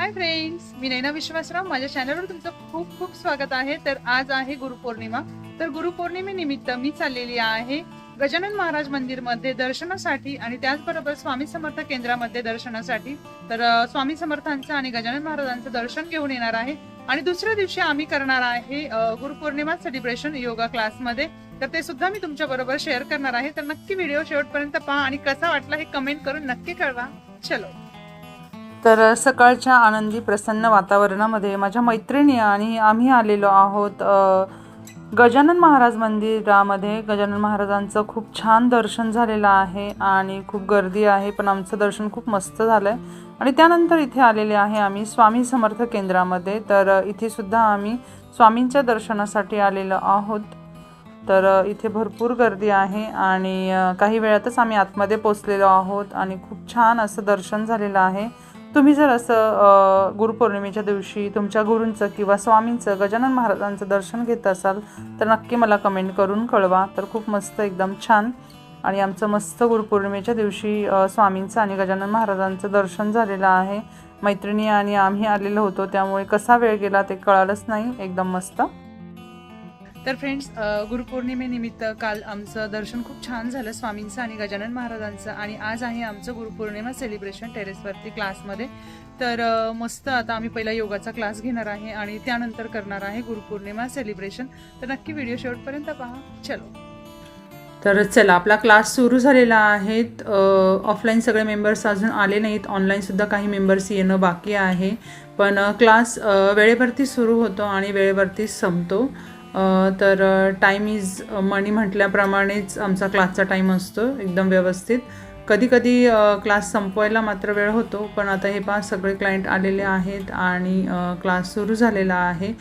Hi friends मी नैना विश्वासराव. माझ्या चॅनलवर तुमचं खूप खूप स्वागत आहे. तर आज आहे गुरुपौर्णिमा. तर गुरुपौर्णिमेनिमित्त मी चाललेली आहे गजानन महाराज मंदिरमध्ये दर्शनासाठी आणि त्याचबरोबर स्वामी समर्थ केंद्रामध्ये दर्शनासाठी. तर स्वामी समर्थांचं आणि गजानन महाराजांचं दर्शन घेऊन येणार आहे. आणि दुसऱ्या दिवशी आम्ही करणार आहे गुरुपौर्णिमा सेलिब्रेशन योगा क्लासमध्ये तर ते सुद्धा मी तुमच्या बरोबर शेअर करणार आहे. तर नक्की व्हिडिओ शेवटपर्यंत पहा आणि कसा वाटला हे कमेंट करून नक्की कळवा. चलो. तर सकाळच्या आनंदी प्रसन्न वातावरणामध्ये माझ्या मैत्रिणी आणि आम्ही आलेलो आहोत गजानन महाराज मंदिरामध्ये. गजानन महाराजांचं खूप छान दर्शन झालेलं आहे आणि खूप गर्दी आहे पण आमचं दर्शन खूप मस्त झालं आहे आणि त्यानंतर इथे आलेले आहे आम्ही स्वामी समर्थ केंद्रामध्ये. तर इथे सुद्धा आम्ही स्वामींच्या दर्शनासाठी आलेलो आहोत. तर इथे भरपूर गर्दी आहे आणि काही वेळातच आम्ही आतमध्ये पोचलेलो आहोत आणि खूप छान असं दर्शन झालेलं आहे. तुम्ही जर असं गुरुपौर्णिमेच्या दिवशी तुमच्या गुरूंचं किंवा स्वामींचं गजानन महाराजांचं दर्शन घेत असाल तर नक्की मला कमेंट करून कळवा. तर खूप मस्त एकदम छान. आणि आमचं मस्त गुरुपौर्णिमेच्या दिवशी स्वामींचं आणि गजानन महाराजांचं दर्शन झालेलं आहे. मैत्रिणी आणि आम्ही आलेलो होतो त्यामुळे कसा वेळ गेला ते कळालंच नाही. एकदम मस्त. तर फ्रेंड्स गुरुपौर्णिमेनिमित्त काल आमचं दर्शन खूप छान झालं स्वामींचं आणि गजानन महाराजांचं आणि आज आहे आमचं गुरुपौर्णिमा सेलिब्रेशन टेरेसवरती क्लासमध्ये तर मस्त आता आम्ही पहिला योगाचा क्लास घेणार आहे आणि त्यानंतर करणार आहे गुरुपौर्णिमा सेलिब्रेशन तर नक्की व्हिडिओ शेवटपर्यंत पहा. चलो. तर चला आपला क्लास सुरू झालेला आहे. ऑफलाईन सगळे मेंबर्स अजून आले नाहीत. ऑनलाईनसुद्धा काही मेंबर्स येणं बाकी आहे. पण क्लास वेळेवरती सुरू होतो आणि वेळेवरती संपतो. तर टाईम इज मनी म्हटल्याप्रमाणेच आमचा क्लासचा टाईम असतो एकदम व्यवस्थित. कधीकधी क्लास संपवायला मात्र वेळ होतो पण आता हे पाच सगळे क्लायंट आलेले आहेत आणि क्लास सुरू झालेला आहे.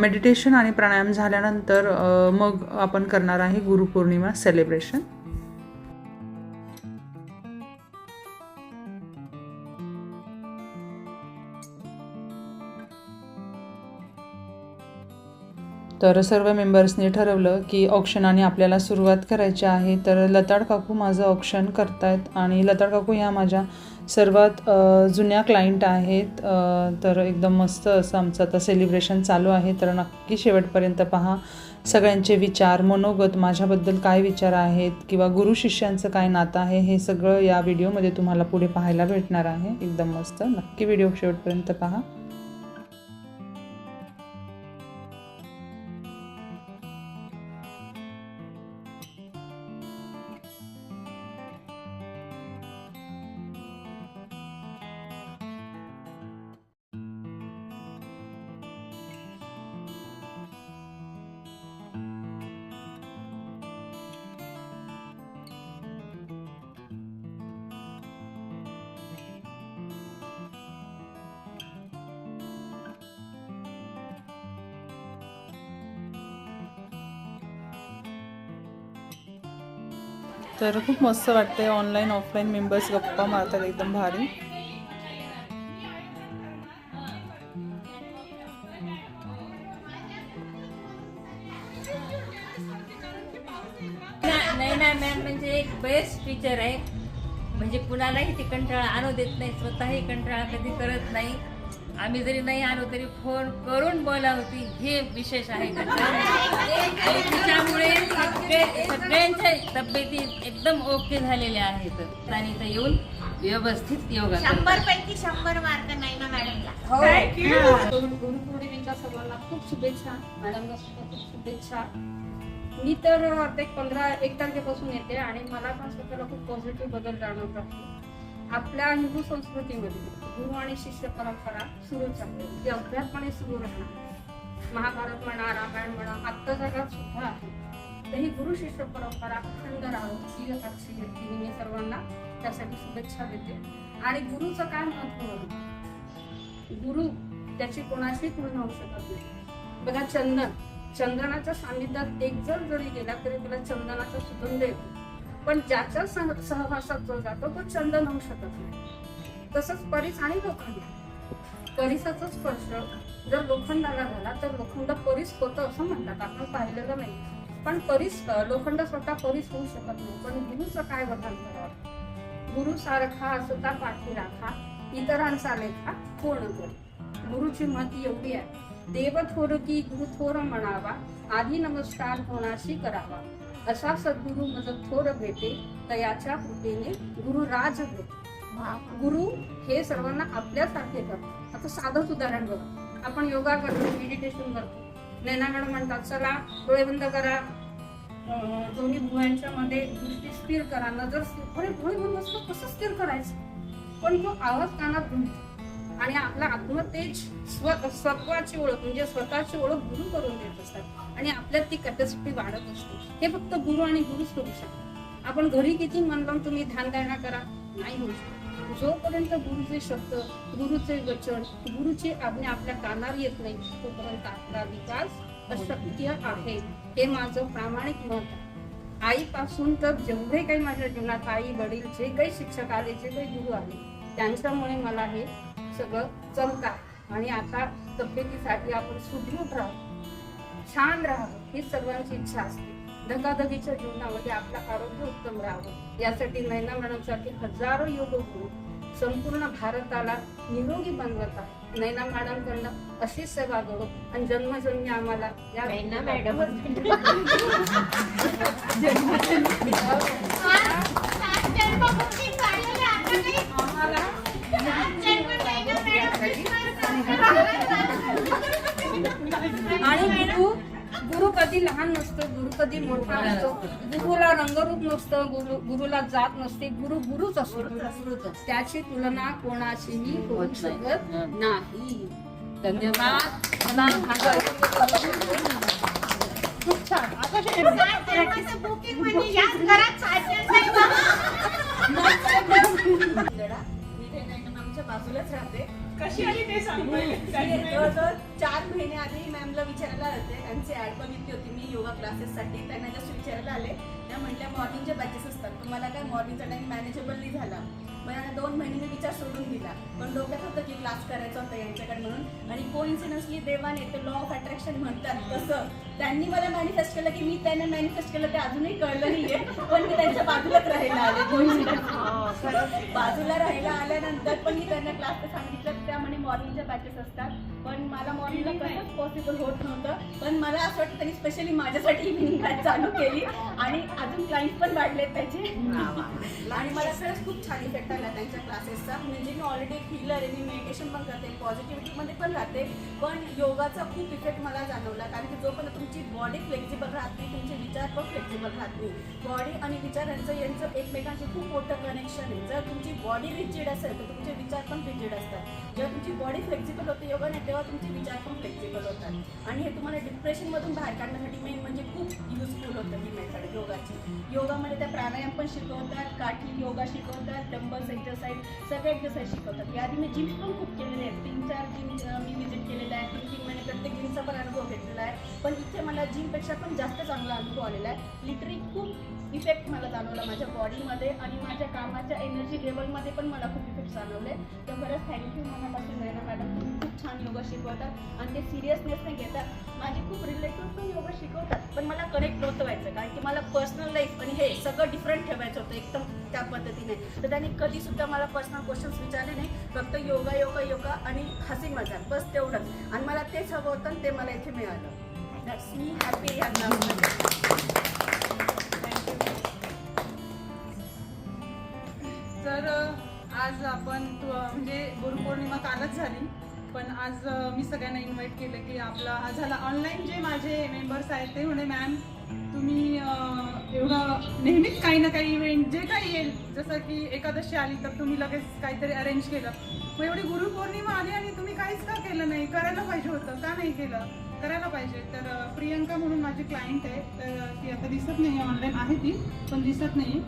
मेडिटेशन आणि प्राणायाम झाल्यानंतर मग आपण करणार आहे गुरुपौर्णिमा सेलिब्रेशन तर सर्व मेंबर्सनी ठरवलं की ऑक्शनाने आपल्याला सुरुवात करायची आहे. तर लताड काकू माझं औक्षण करतायत आणि लताड काकू ह्या माझ्या सर्वात जुन्या क्लायंट आहेत. तर एकदम मस्त असं आमचं आता सेलिब्रेशन चालू आहे. तर नक्की शेवटपर्यंत पहा. सगळ्यांचे विचार मनोगत माझ्याबद्दल काय विचार आहेत किंवा गुरु शिष्यांचं काय नातं आहे हे सगळं या व्हिडिओमध्ये तुम्हाला पुढे पाहायला भेटणार आहे. एकदम मस्त. नक्की व्हिडिओ शेवटपर्यंत पहा. तर खूप मस्त वाटते ऑनलाईन ऑफलाईन मेंबर्स गप्पा मारतात एकदम भारी. नाही मॅम म्हणजे एक बेस्ट टीचर आहे. म्हणजे कुणालाही ती कंटाळा आणू देत नाही स्वतःही कंटाळा कधी करत नाही. आम्ही जरी नाही आलो तरी फोन करून बोलावती हे विशेष आहे. त्याचं. आणि तिच्यामुळे सगळे सगळ्यांच्या तब्येती एकदम ओके झालेल्या आहेत. आणि इथं येऊन व्यवस्थित योगा. शंभर पैकी शंभर मार्क नाही ना मॅडमला गुरुपौर्णिमेच्या सर्वांना खूप शुभेच्छा. मॅडमला सुद्धा खूप शुभेच्छा. मी तर एक पंधरा एक तारखेपासून येते आणि मला पण स्वतःला खूप पॉझिटिव्ह बदल जाणवत आहे आपल्या हिंदू संस्कृतीमध्ये गुरु आणि शिष्य परंपरा सुरूच आहे. ती अभ्यासपणे सुरू राहणार. महाभारत म्हणा रामायण म्हणा आत्ता जगात सुद्धा आहे. तर ही गुरु शिष्य परंपरा अखंड राहावं ही अक्षी व्यक्तीने मी सर्वांना त्यासाठी शुभेच्छा देते. आणि गुरुचं काय महत्त्व गुरु त्याची कोणाशी तुलना होऊ शकत नाही. बघा चंदन. चंदनाच्या सान्निध्यात एक जर जरी गेला तरी तुला चंदनाचा सुगंध येतो. पण ज्याच्या सह- सहवासात जो जातो तो छंद होऊ शकत नाही. तसंच परीस आणि लोखंड. परिसाचा स्पर्श जर लोखंडाला झाला तर लोखंड परीस होतं असं म्हणतात. आपण पाहिलेलं नाही. पण परीस लोखंड स्वतः परीस होऊ शकत नाही. पण गुरुचं काय वधान करावं? गुरु सारखा असता पाठी राखा इतरांचा लेखा पूर्ण करी गुरुची मत एवढी आहे. देव थोर की गुरु थोर म्हणावा आधी नमस्कार कोणाशी करावा. असा सद्गुरु मज थोर भेटे तयाच्या कृपेने गुरु राज भेटे. गुरु हे सर्वांना आपल्यासारखे करतात. आता साधंच उदाहरण बघा. आपण योगा करतो मेडिटेशन करतो. नैना म्हणतात चला डोळे बंद करा. दोन्ही भुवयांच्या मध्ये दृष्टी स्थिर करा. नजर स्थिर अरे डोळे बंद असतं कसं स्थिर करायचं? पण तो आवाज कानात घुमतो. आणि आपला आत्मतेज स्व स्वत्वाची ओळख म्हणजे स्वतःची ओळख गुरु करून देत असतात. आणि आपल्यात ती कॅपॅसिटी वाढत असते. हे फक्त गुरु आणि गुरुच करू शकतात. आपण घरी किती मन लावून तुम्ही ध्यानधारणा करा? नाही होऊ शकत. जोपर्यंत गुरुचे शब्द गुरुचे वचन गुरुची आज्ञा आपल्या कानावर येत नाही तोपर्यंत आपला विकास अशक्य आहे. हे माझं प्रामाणिक मत आहे. आईपासून तर जेवढे काही माझ्या जीवनात आई वडील जे काही शिक्षक आले जे काही गुरु आले त्यांच्यामुळे मला हे सगळं आहे आणि आता तब्येतीसाठी आपण सुदृढ राहू छान राहावं ही सर्वांची इच्छा असते. धकाधकीच्या जीवनामध्ये आपलं आरोग्य उत्तम राहावं. यासाठी नैना मॅडम सारखे हजारो योग गुरु संपूर्ण भारताला निरोगी बनवत आहे नैना मॅडम कडनं अशीच सेवा करू आणि जन्मजन्मी आम्हाला या नैना मॅडम. आणि गुरु गुरु कधी लहान नसतो गुरु कधी मोठा असतो गुरुला रंगरूप नसतं गुरु गुरुला जात नसते. गुरु गुरुच असतो. त्याची तुलना कोणाशीही होऊ शकत नाही. धन्यवाद. खूप छान. आता मॅमच्या बाजूलाच राहते. कशी आली ते सांग? जवळजवळ चार महिने आधी मॅमला विचारायला आले त्यांची ऍड बघितली होती. मी योगा क्लासेससाठी त्यांना जस्ट विचारायला आले. त्या म्हटल्या मॉर्निंगचे बॅचेस असतात. तुम्हाला काय मॉर्निंगचा टाइम मॅनेजेबल नाही झाला. मग आता दोन महिने मी विचार सोडून दिला. पण डोक्यात होतं की क्लास करायचा होता यांच्याकडे म्हणून. आणि को इन्सिडन्सली देवाने ते लॉ ऑफ अट्रॅक्शन म्हणतात तसं. त्यांनी मला मॅनिफेस्ट केलं की मी त्यांना मॅनिफेस्ट केलं ते अजूनही कळलं नाहीये. पण मी त्यांच्या बाजूलाच राहायला आले. बाजूला राहायला आल्यानंतर पण मी त्यांना क्लास सांगितलं. त्यामुळे मॉर्निंगच्या बॅचेस असतात. पण मला मॉर्निंगला कसंच पॉसिबल होत नव्हतं. पण मला असं वाटतं त्यांनी स्पेशली माझ्यासाठी इव्हिनिंग बॅच चालू केली. आणि अजून क्लाइंट पण वाढलेत त्याचे. आणि मला खरंच खूप छान इफेक्ट आला त्यांच्या क्लासेसचा म्हणजे मी ऑलरेडी एक हिलर आहे मी मेडिटेशन पण करते पॉझिटिव्हिटीमध्ये पण राहते. पण योगाचा खूप इफेक्ट मला जाणवला. कारण की जोपर्यंत तुमची बॉडी फ्लेक्झिबल राहते तुमचे विचार पण फ्लेक्झिबल राहते. बॉडी आणि विचार यांचं यांचं एकमेकांशी खूप मोठं कनेक्शन आहे. जर तुमची बॉडी रिजिड असेल तर तुमचे विचार पण रिजिड असतात. जेव्हा तुमची बॉडी फ्लेक्झिबल होते योगाने तेव्हा तुमचे विचार पण फ्लेक्झिबल होतात. आणि हे तुम्हाला डिप्रेशनमधून बाहेर काढण्यासाठी मेन म्हणजे खूप युजफुल होतं ही मेथड योगाची. योगामध्ये त्या प्राणायाम पण शिकवतात काठी योगा शिकवतात डंबल्स एक्सरसाइज सगळे एक्सरसाइज शिकवतात. याआधी मी जिम पण खूप केलेले आहेत. तीन चार जिम मी विजिट केलेलं आहे. तीन तीन महिने प्रत्येक जिमचा पण अनुभव घेतलेला आहे. पण इथे मला जिमपेक्षा पण जास्त चांगला अनुभव आलेला आहे. लिटरी खूप इफेक्ट मला जाणवला माझ्या बॉडीमध्ये आणि माझ्या कामाच्या एनर्जी लेवलमध्ये पण मला खूप इफेक्ट जाणवले. तर खरंच थँक्यू मनापासून नैना मॅडम. तुम्ही खूप छान योगा शिकवतात आणि ते सिरियसनेस नाही घेतात माझे खूप रिलेटिव्ह पण योगा शिकवतात पण मला कनेक्ट नव्हतं व्हायचं. कारण की मला पर्सनल लाईफ आणि हे सगळं डिफरंट ठेवायचं होतं एकदम त्या पद्धतीने. तर त्यांनी कधीसुद्धा मला पर्सनल क्वेश्चन्स विचारले नाही. फक्त योगा योगा योगा आणि हसी मजाक बस तेवढंच. आणि मला तेच हवं होतं आणि ते मला इथे मिळालं. दॅट्स मी हॅपी तर आज आपण म्हणजे गुरुपौर्णिमा कालच झाली. पण आज मी सगळ्यांना इन्व्हाइट केलं की आपला हा झाला ऑनलाईन जे माझे मेंबर्स आहेत ते म्हणे मॅम तुम्ही एवढं नेहमीच काही ना काही इव्हेंट जे काही येईल जसं की एकादशी आली तर तुम्ही लगेच काहीतरी अरेंज केलं. मग एवढी गुरुपौर्णिमा आली आणि तुम्ही काहीच का केलं नाही? करायला पाहिजे होतं का नाही केलं? करायला पाहिजे. तर प्रियंका म्हणून माझी क्लायंट आहे. तर ती आता दिसत नाही ऑनलाईन आहे ती पण दिसत नाही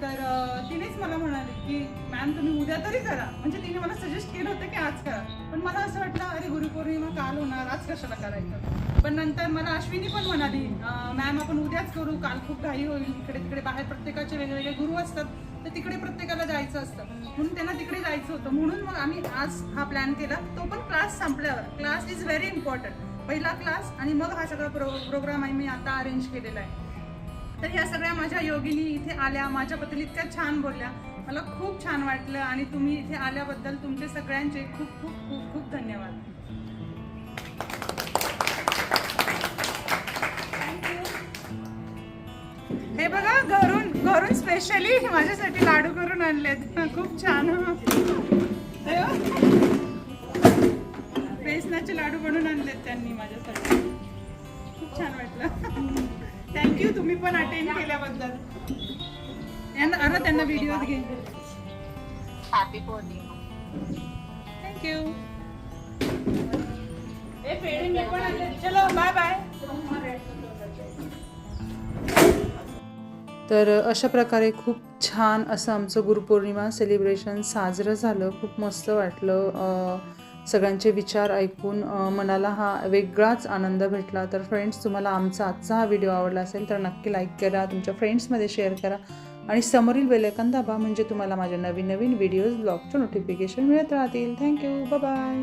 तर तिनेच मला म्हणाली की मॅम तुम्ही उद्या तरी करा. म्हणजे तिने मला सजेस्ट केलं होतं की आज करा. पण मला असं वाटलं अरे गुरुपौर्णिमा काल होणार आज कशाला करायचं? पण नंतर मला अश्विनी पण म्हणाली मॅम आपण उद्याच करू. काल खूप घाई होईल. इकडे तिकडे बाहेर प्रत्येकाचे वेगवेगळे गुरु असतात. तर तिकडे प्रत्येकाला जायचं असतं. म्हणून त्यांना तिकडे जायचं होतं. म्हणून मग आम्ही आज हा प्लॅन केला. तो पण क्लास संपल्यावर. क्लास इज व्हेरी इम्पॉर्टंट पहिला क्लास आणि मग हा सगळा प्रो प्रोग्राम आहे मी आता अरेंज केलेला आहे. तर ह्या सगळ्या माझ्या योगिनी इथे आल्या. माझ्याबद्दल इतक्या छान बोलल्या. मला खूप छान वाटलं आणि तुम्ही इथे आल्याबद्दल तुमचे सगळ्यांचे खूप खूप खूप खूप धन्यवाद. हे बघा घरून घरून स्पेशली माझ्यासाठी लाडू करून आणलेत. खूप छान. बेसनाचे लाडू बनवून आणलेत त्यांनी माझ्यासाठी. खूप छान वाटलं. थँक्यू तुम्ही पण अटेंड केल्याबद्दल. यांना अरे त्यांना व्हिडिओ घे. थँक्यू पेढे मी पण आणले चलो बाय बाय तर अशा प्रकारे खूप छान असं आमचं गुरुपौर्णिमा सेलिब्रेशन साजरं झालं. खूप मस्त वाटलं. सगळ्यांचे विचार ऐकून मनाला हा वेगळाच आनंद भेटला. तर फ्रेंड्स तुम्हाला आमचा आजचा हा व्हिडिओ आवडला असेल तर नक्की लाईक करा तुमच्या फ्रेंड्समध्ये शेअर करा. आणि समोरील बेलेकन दाबा म्हणजे तुम्हाला माझ्या नवीन नवीन व्हिडिओज ब्लॉगचं नोटिफिकेशन मिळत राहतील. Thank you bye